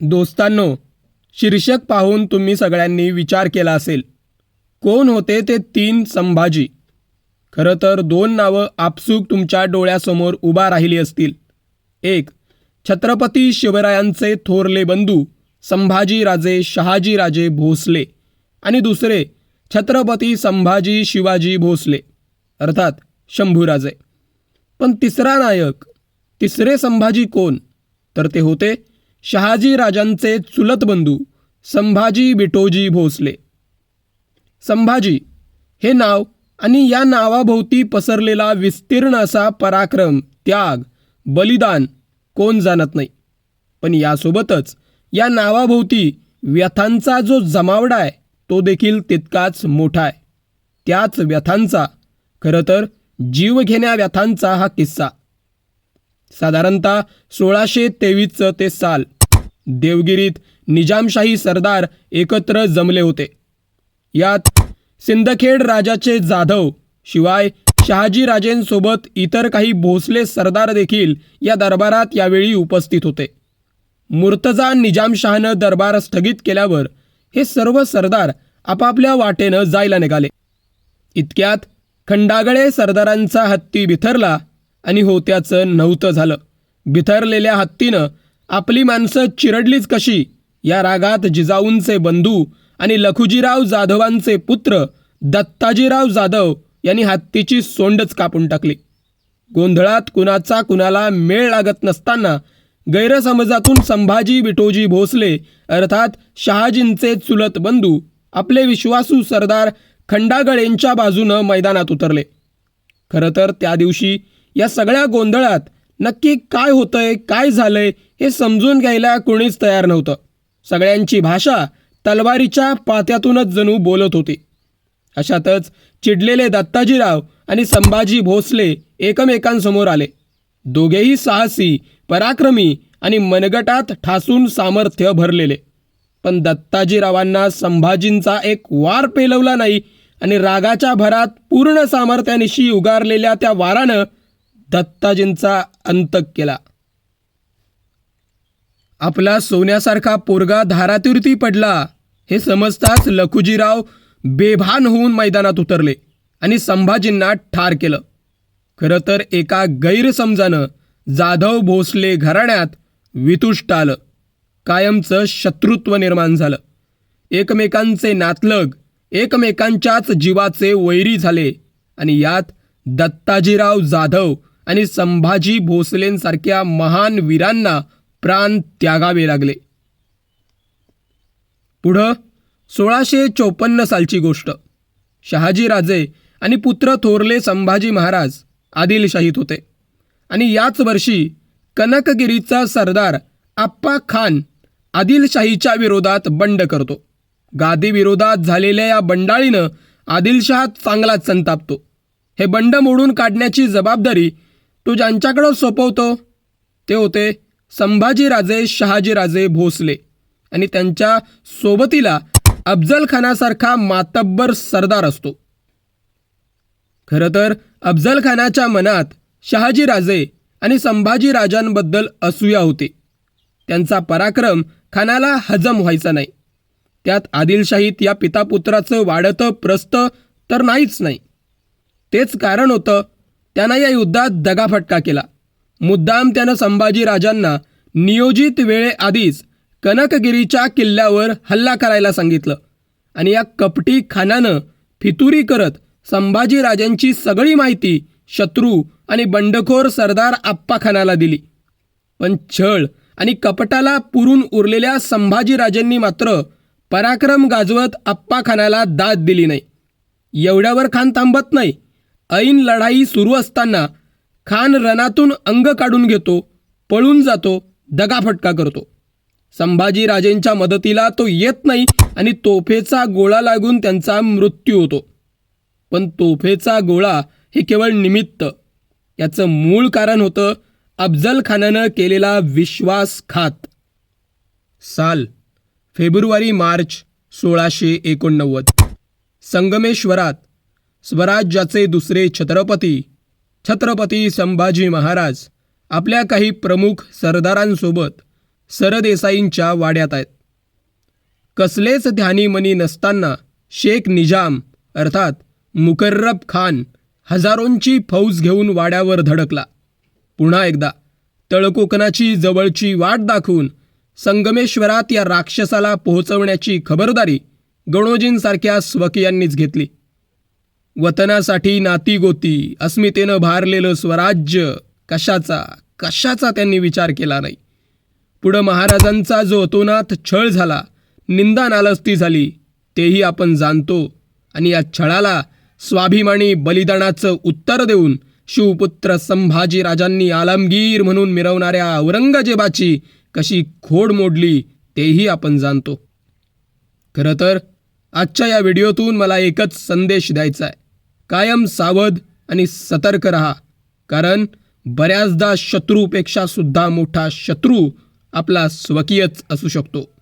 दोस्तांनो शीर्षक पाहून तुम्ही सगळ्यांनी विचार केला असेल. कोण होते ते तीन संभाजी? खरं तर दोन नावं आपसूक तुमच्या डोळ्यासमोर उभा राहिली असतील. एक छत्रपती शिवरायांचे थोरले बंधू संभाजीराजे शहाजीराजे भोसले. आणि दुसरे छत्रपती संभाजी शिवाजी भोसले. अर्थात शंभूराजे पण तिसरा नायक तिसरे संभाजी कोण? तर ते होते शहाजी राजांचे चुलत बंधू संभाजी बिटोजी भोसले. संभाजी हे नाव आणि या नावाभोवती पसरलेला विस्तीर्ण असा पराक्रम त्याग बलिदान कोण जाणत नाही. पण यासोबतच या नावाभोवती व्यथांचा जो जमावडा आहे तो देखील तितकाच मोठा आहे. त्याच व्यथांचा खरं तर जीवघेण्या व्यथांचा हा किस्सा. साधारणतः सोळाशे तेवीसचं ते साल. देवगिरीत निजामशाही सरदार एकत्र जमले होते. यात सिंदखेड राजाचे जाधव शिवाय शहाजीराजेंसोबत इतर काही भोसले सरदार देखील या दरबारात यावेळी उपस्थित होते. मुर्तजा निजामशहानं दरबार स्थगित केल्यावर हे सर्व सरदार आपापल्या वाटेनं जायला निघाले. इतक्यात खंडागळे सरदारांचा हत्ती बिथरला आणि होत्याचं नव्हतं झालं. बिथरलेल्या हत्तीनं आपली माणसं चिरडलीच कशी? या रागात जिजाऊंचे बंधू आणि लखुजीराव जाधवांचे पुत्र दत्ताजीराव जाधव यांनी हत्तीची सोंडच कापून टाकली. गोंधळात कुणाचा कुणाला मेळ लागत नसताना गैरसमजातून संभाजी बिटोजी भोसले अर्थात शहाजींचे चुलत बंधू आपले विश्वासू सरदार खंडागळेंच्या बाजूनं मैदानात उतरले. खरं तर त्या दिवशी या सगळ्या गोंधळात नक्की काय होतंय काय झालंय हे समजून घ्यायला कोणीच तयार नव्हतं. सगळ्यांची भाषा तलवारीच्या पात्यातूनच जणू बोलत होती. अशातच चिडलेले दत्ताजीराव आणि संभाजी भोसले एकमेकांसमोर आले. दोघेही साहसी पराक्रमी आणि मनगटात ठासून सामर्थ्य भरलेले. पण दत्ताजीरावांना संभाजींचा एक वार पेलवला नाही आणि रागाच्या भरात पूर्ण सामर्थ्यानिशी उगारलेल्या त्या वारानं दत्ताजींचा अंतक केला. आपला सोन्यासारखा पोरगा धारातीर्थी पडला हे समजताच लखुजीराव बेभान होऊन मैदानात उतरले आणि संभाजींना ठार केलं. खरं तर एका गैरसमजानं जाधव भोसले घराण्यात वितुष्ट आलं. कायमचं शत्रुत्व निर्माण झालं. एकमेकांचे नातलग एकमेकांच्याच जीवाचे वैरी झाले आणि यात दत्ताजीराव जाधव आणि संभाजी भोसलेंसारख्या महान वीरांना प्राण त्यागावे लागले. पुढं सोळाशे चौपन्न सालची गोष्ट. शहाजीराजे आणि पुत्र थोरले संभाजी महाराज आदिलशाहीत होते. आणि याच वर्षी कनकगिरीचा सरदार आप्पा खान आदिलशाहीच्या विरोधात बंड करतो. गादीविरोधात झालेल्या या बंडाळीनं आदिलशहा चांगलाच संतापतो. हे बंड मोडून काढण्याची जबाबदारी तो ज्यांच्याकडं सोपवतो ते होते संभाजीराजे शहाजीराजे भोसले. आणि त्यांच्या सोबतीला अफजल खानासारखा मातब्बर सरदार असतो. खरं तर अफजल खानाच्या मनात शहाजीराजे आणि संभाजी राजांबद्दल असूया होती. त्यांचा पराक्रम खानाला हजम व्हायचा नाही. त्यात आदिलशाहीत या पितापुत्राचं वाढतं प्रस्त तर नाहीच नाही. तेच कारण होतं त्यानं या युद्धात दगाफटका केला. मुद्दाम त्यानं संभाजी राजांना नियोजित वेळेआधीच कनकगिरीच्या किल्ल्यावर हल्ला करायला सांगितलं आणि या कपटी खानानं फितुरी करत संभाजीराजांची सगळी माहिती शत्रू आणि बंडखोर सरदार आप्पा खानाला दिली. पण छळ आणि कपटाला पुरून उरलेल्या संभाजीराजांनी मात्र पराक्रम गाजवत आप्पा खानाला दाद दिली नाही. एवढ्यावर खान थांबत नाही. ऐन लढाई सुरू असताना खान रणातून अंग काढून घेतो पळून जातो दगाफटका करतो. संभाजीराजेंच्या मदतीला तो येत नाही आणि तोफेचा गोळा लागून त्यांचा मृत्यू होतो. पण तोफेचा गोळा हे केवळ निमित्त. याचं मूळ कारण होतं अफजल खानानं केलेला विश्वासघात. साल फेब्रुवारी मार्च सोळाशे एकोणनव्वद. संगमेश्वरात स्वराज्याचे दुसरे छत्रपती. छत्रपती संभाजी महाराज आपल्या काही प्रमुख सरदारांसोबत सरदेसाईंच्या वाड्यात आहेत. कसलेच ध्यानी मनी नसताना शेख निजाम अर्थात मुकर्रब खान हजारोंची फौज घेऊन वाड्यावर धडकला. पुन्हा एकदा तळकोकणाची जवळची वाट दाखवून संगमेश्वरात या राक्षसाला पोहोचवण्याची खबरदारी गणोजींसारख्या स्वकीयांनीच घेतली. वतनासाठी नाती गोती अस्मितेनं भारलेलं स्वराज्य कशाचा कशाचा त्यांनी विचार केला नाही. पुढं महाराजांचा जो अतोनात छळ झाला निंदा नालस्ती झाली तेही आपण जाणतो आणि या छळाला स्वाभिमानी बलिदानाचं उत्तर देऊन शिवपुत्र संभाजीराजांनी आलमगीर म्हणून मिरवणाऱ्या औरंगजेबाची कशी खोड मोडली तेही आपण जाणतो. खरं तर आजच्या या व्हिडिओतून मला एकच संदेश द्यायचा आहे. कायम सावध आणि सतर्क रहा. कारण बऱ्याचदा शत्रूपेक्षा सुद्धा मोठा शत्रू आपला स्वकीयच असू शकतो.